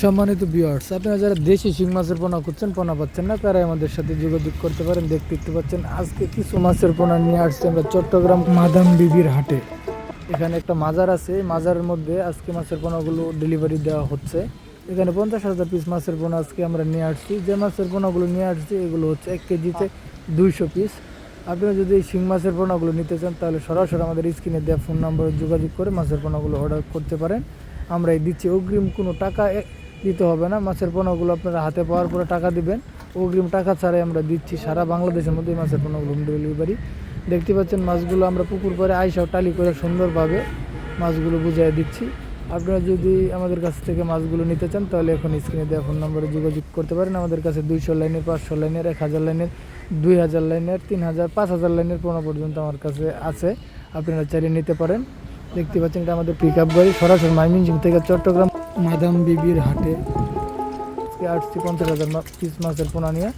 সম্মানিত ভিউয়ার্স আপনারা যারা দেশি শিং মাছের পোনা করছেন পোনা পাচ্ছেন না, তারাই আমাদের সাথে যোগাযোগ করতে পারেন। দেখতে দেখতে পাচ্ছেন, আজকে কিছু মাছের পোনা নিয়ে আসছি আমরা চট্টগ্রাম মাদাম বিবির হাটে। এখানে একটা মাজার আছে, মাজারের মধ্যে আজকে মাছের পোনাগুলো ডেলিভারি দেওয়া হচ্ছে। এখানে পঞ্চাশ হাজার পিস মাছের পোনা আজকে আমরা নিয়ে আসছি। যে মাছের পোনাগুলো নিয়ে আসছি, এগুলো হচ্ছে এক কেজিতে দুইশো পিস আপনারা যদি এই শিং মাছের পোনাগুলো নিতে চান, তাহলে সরাসরি আমাদের স্ক্রিনে দেওয়া ফোন নম্বরে যোগাযোগ করে মাছের পোনাগুলো অর্ডার করতে পারেন। আমরা এই দিচ্ছি অগ্রিম কোনো টাকা দিতে হবে না। মাছের পোনাগুলো আপনারা হাতে পাওয়ার পরে টাকা দিবেন। অগ্রিম টাকা ছাড়াই আমরা দিচ্ছি সারা বাংলাদেশের মধ্যে এই মাছের পোনাগুলো হোম ডেলিভারি দেখতে পাচ্ছেন মাছগুলো আমরা পুকুর পরে আইসাও টালি করে সুন্দরভাবে মাছগুলো বুঝিয়ে দিচ্ছি। আপনারা যদি আমাদের কাছ থেকে মাছগুলো নিতে চান, তাহলে এখন স্ক্রিনে দেওয়া ফোন নম্বরে যোগাযোগ করতে পারেন। আমাদের কাছে দুইশো লাইনের, পাঁচশো লাইনের, এক হাজার লাইনের, দুই হাজার লাইনের, তিন হাজার, পাঁচ হাজার লাইনের পোনা পর্যন্ত আমার কাছে আছে। আপনারা চালিয়ে নিতে পারেন। দেখতে পাচ্ছেন এটা আমাদের পিক আপ গাড়ি, সরাসরি মাইমিনজিং থেকে চট্টগ্রাম। মাদাম বিবির হাটে। আজকে আসছি পঞ্চাশ হাজার পিস মাছের পোনা নিয়ে।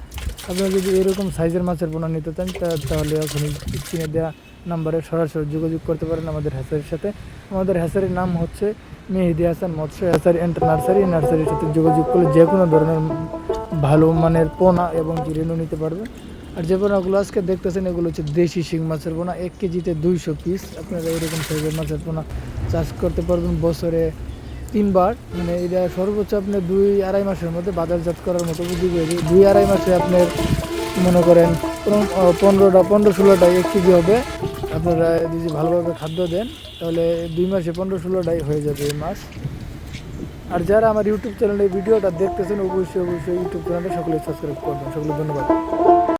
আপনারা যদি এরকম সাইজের মাছের পোনা নিতে চান তাহলে এখন স্ক্রিনে দেওয়া নাম্বারে সরাসরি যোগাযোগ করতে পারেন আমাদের হ্যাসারির সাথে। আমাদের হ্যাসারির নাম হচ্ছে মেহেদি হাসান, মৎস্য হ্যাসারি অ্যান্ড নার্সারি। নার্সারির সাথে যোগাযোগ করলে যে কোনো ধরনের ভালো মানের পোনা এবং জিরেনও নিতে পারবেন আর যে পোনাগুলো আজকে দেখতেছেন, এগুলো হচ্ছে দেশি শিং মাছের পোনা। এক কেজিতে দুইশো পিস। আপনারা এরকম সাইজের মাছের পোনা চাষ করতে পারবেন বছরে তিনবার। মানে এটা সর্বোচ্চ আপনার দুই আড়াই মাসের মধ্যে বাজারজাত করার মতো হয়েছে দুই আড়াই মাসে আপনার মনে করেন পনেরোটা, পনেরো ষোলোটা এক কেজি হবে। আপনারা যদি ভালোভাবে খাদ্য দেন, তাহলে দুই মাসে পনেরো ষোলোটাই হয়ে যাবে এই মাছ আর যারা আমার ইউটিউব চ্যানেলে ভিডিওটা দেখতেছেন, অবশ্যই অবশ্যই ইউটিউব চ্যানেলটা সকলে সাবস্ক্রাইব করবেন সকলে ধন্যবাদ।